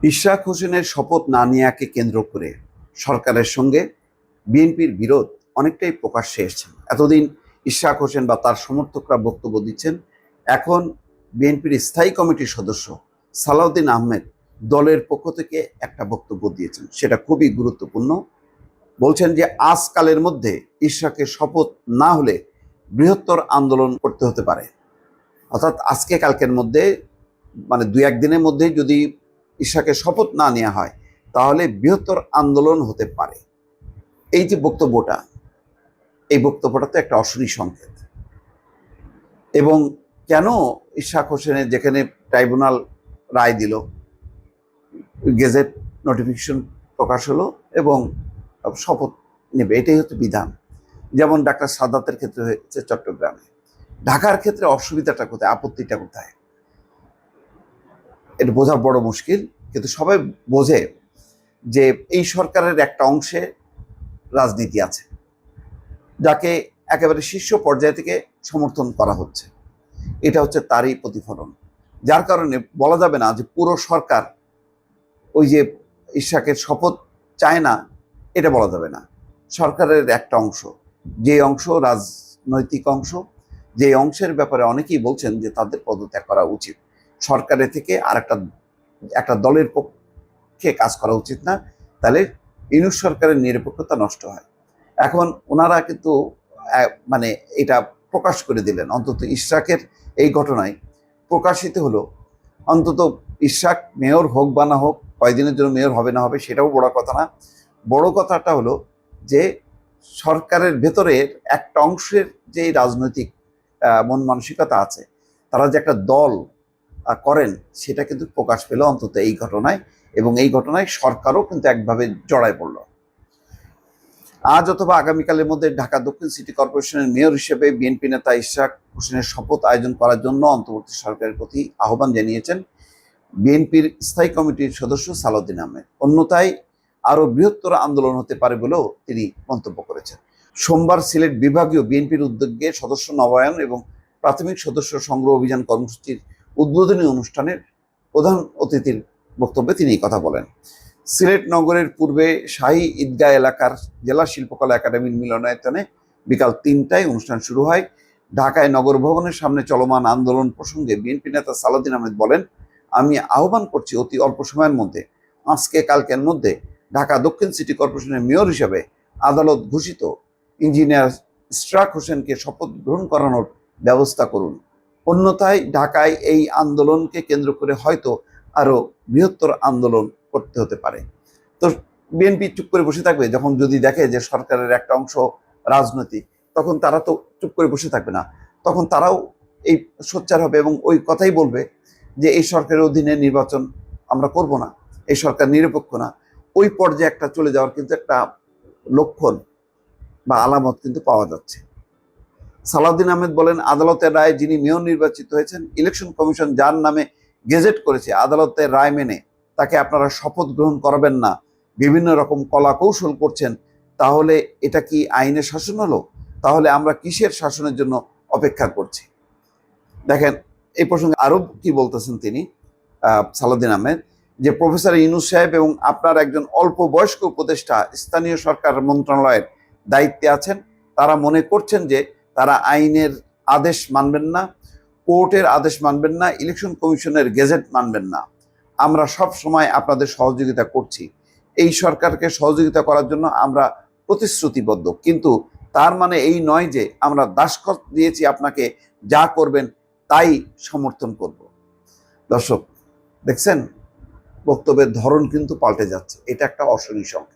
ইশরাক হোসেনের শপথ না নেওয়াকে কেন্দ্র করে সরকারের সঙ্গে বিএনপির বিরোধ অনেকটাই প্রকাশ্যে এসছে। এতদিন ইশরাক হোসেন বা তার সমর্থকরা বক্তব্য দিচ্ছেন, এখন বিএনপির স্থায়ী কমিটির সদস্য সালাউদ্দিন আহমেদ দলের পক্ষ থেকে একটা বক্তব্য দিয়েছেন। সেটা খুবই গুরুত্বপূর্ণ। বলছেন যে আজকালের মধ্যে ইশরাকের শপথ না হলে বৃহত্তর আন্দোলন করতে হতে পারে। অর্থাৎ আজকে কালকের মধ্যে মানে দু একদিনের মধ্যে যদি ইশাকে শপথ না নেওয়া হয়, তাহলে বৃহত্তর আন্দোলন হতে পারে। এই যে বক্তব্যটা, এই বক্তব্যটা তো একটা অশনি সংকেত। এবং কেন ইশাক হোসেনের যেখানে ট্রাইব্যুনাল রায় দিল, গেজেট নোটিফিকেশন প্রকাশ হলো এবং শপথ নেবে, এটাই হচ্ছে বিধান। যেমন ডাক্তার সাদাতের ক্ষেত্রে হয়েছে চট্টগ্রামে। ঢাকার ক্ষেত্রে অসুবিধাটা কোথায়, আপত্তিটা কোথায়? এটা বোঝা বড় মুশকিল, কিন্তু সবাই বোঝে যে এই সরকারের একটা অংশে রাজনীতি আছে, যাকে একেবারে শীর্ষ পর্যায় থেকে সমর্থন করা হচ্ছে। এটা হচ্ছে তারই প্রতিফলন। যার কারণে বলা যাবে না যে পুরো সরকার ওই যে ইশাকের শপথ চায় না, এটা বলা যাবে না। সরকারের একটা অংশ, যে অংশ রাজনৈতিক অংশ, যে অংশের ব্যাপারে অনেকেই বলছেন যে তাদের পদত্যাগ করা উচিত। সরকারের থেকে আর একটা একটা দলের পক্ষে কাজ করা উচিত না। তাহলে ইউনুস সরকারের নিরপেক্ষতা নষ্ট হয়। এখন ওনারা কিন্তু মানে এটা প্রকাশ করে দিলেন। অন্তত ইশরাকের এই ঘটনায় প্রকাশিত হলো, অন্তত ইশরাক মেয়র হোক বা না হোক, কয়দিনের জন্য মেয়র হবে না হবে সেটাও বড় কথা না। বড় কথাটা হলো যে সরকারের ভেতরের একটা অংশের যে রাজনৈতিক মন মানসিকতা আছে, তারা যে একটা দল করেন, সেটা কিন্তু প্রকাশ পেল অন্তত এই ঘটনায় এবং এই ঘটনায় সরকারও কিন্তু একভাবে জড়ায় পড়ল। আজ অথবা আগামীকালের মধ্যে ঢাকা দক্ষিণ সিটি কর্পোরেশনের মেয়র হিসেবে বিএনপি নেতা ইশরাক হোসেনের শপথ আয়োজন করার জন্য অন্তর্বর্তী সরকারের প্রতি আহ্বান জানিয়েছেন বিএনপির স্থায়ী কমিটির সদস্য সালাউদ্দিন আহমেদ। অন্যথায় আরও বৃহত্তর আন্দোলন হতে পারে বলেও তিনি মন্তব্য করেছেন। সোমবার সিলেট বিভাগীয় বিএনপির উদ্যোগে সদস্য নবায়ন এবং প্রাথমিক সদস্য সংগ্রহ অভিযান কর্মসূচির উদ্বোধনী অনুষ্ঠানের প্রধান অতিথির বক্তব্যে তিনি কথা বলেন। সিলেট নগরের পূর্বে শাহী ঈদগাহ এলাকার জেলা শিল্পকলা একাডেমির মিলনায়তনে বিকাল তিনটায় অনুষ্ঠান শুরু হয়। ঢাকায় নগর ভবনের সামনে চলমান আন্দোলন প্রসঙ্গে বিএনপি নেতা সালাউদ্দিন আহমেদ বলেন, আমি আহ্বান করছি অতি অল্প সময়ের মধ্যে। আজকে কালকের মধ্যে ঢাকা দক্ষিণ সিটি কর্পোরেশনের মেয়র হিসেবে আদালত ঘোষিত। ইঞ্জিনিয়ার ইশরাক হোসেনকে শপথ গ্রহণ করানোর ব্যবস্থা করুন। অন্যথায় ঢাকায় এই আন্দোলনকে কেন্দ্র করে হয়তো আরও বৃহত্তর আন্দোলন করতে হতে পারে। তো বিএনপি চুপ করে বসে থাকবে যখন যদি দেখে যে সরকারের একটা অংশ রাজনৈতিক, তখন তারা তো চুপ করে বসে থাকবে না। তখন তারাও এই সোচ্চার হবে এবং ওই কথাই বলবে যে এই সরকারের অধীনে নির্বাচন আমরা করব না, এই সরকার নিরপেক্ষ না। ওই পর্যায়ে একটা চলে যাওয়ার কিন্তু একটা লক্ষণ বা আলামত কিন্তু পাওয়া যাচ্ছে। সালাউদ্দিন আহমেদ বলেন, আদালতের রায় যিনি মেয়র নির্বাচিত হয়েছেন, ইলেকশন কমিশন যার নামে গেজেট করেছে, আদালতের রায় মেনে তাকে আপনারা শপথ গ্রহণ করাবেন না। বিভিন্ন রকম কলা কৌশল করছেন, তাহলে এটা কি আইনের শাসন হলো? তাহলে আমরা কিসের শাসনের জন্য অপেক্ষা করছি? দেখেন, এই প্রসঙ্গে আরও কি বলতেছেন তিনি সালাউদ্দিন আহমেদ? যে প্রফেসর ইউনুস সাহেব এবং আপনার একজন অল্প বয়স্ক উপদেষ্টা, স্থানীয় সরকার মন্ত্রণালয়ের দায়িত্বে আছেন, তারা মনে করছেন যে তারা আইনের আদেশ মানবেন না, কোর্টের আদেশ মানবেন না, ইলেকশন কমিশনের গেজেট মানবেন না। আমরা সব সময় আপনাদের সহযোগিতা করছি। এই সরকারকে সহযোগিতা করার জন্য আমরা প্রতিশ্রুতিবদ্ধ। কিন্তু তার মানে এই নয় যে আমরা দাসখত দিয়েছি আপনাকে যা করবেন তাই সমর্থন করব। দর্শক, দেখছেন? বক্তব্যের ধরন কিন্তু পাল্টে যাচ্ছে। এটা একটা অশনি সংকেত।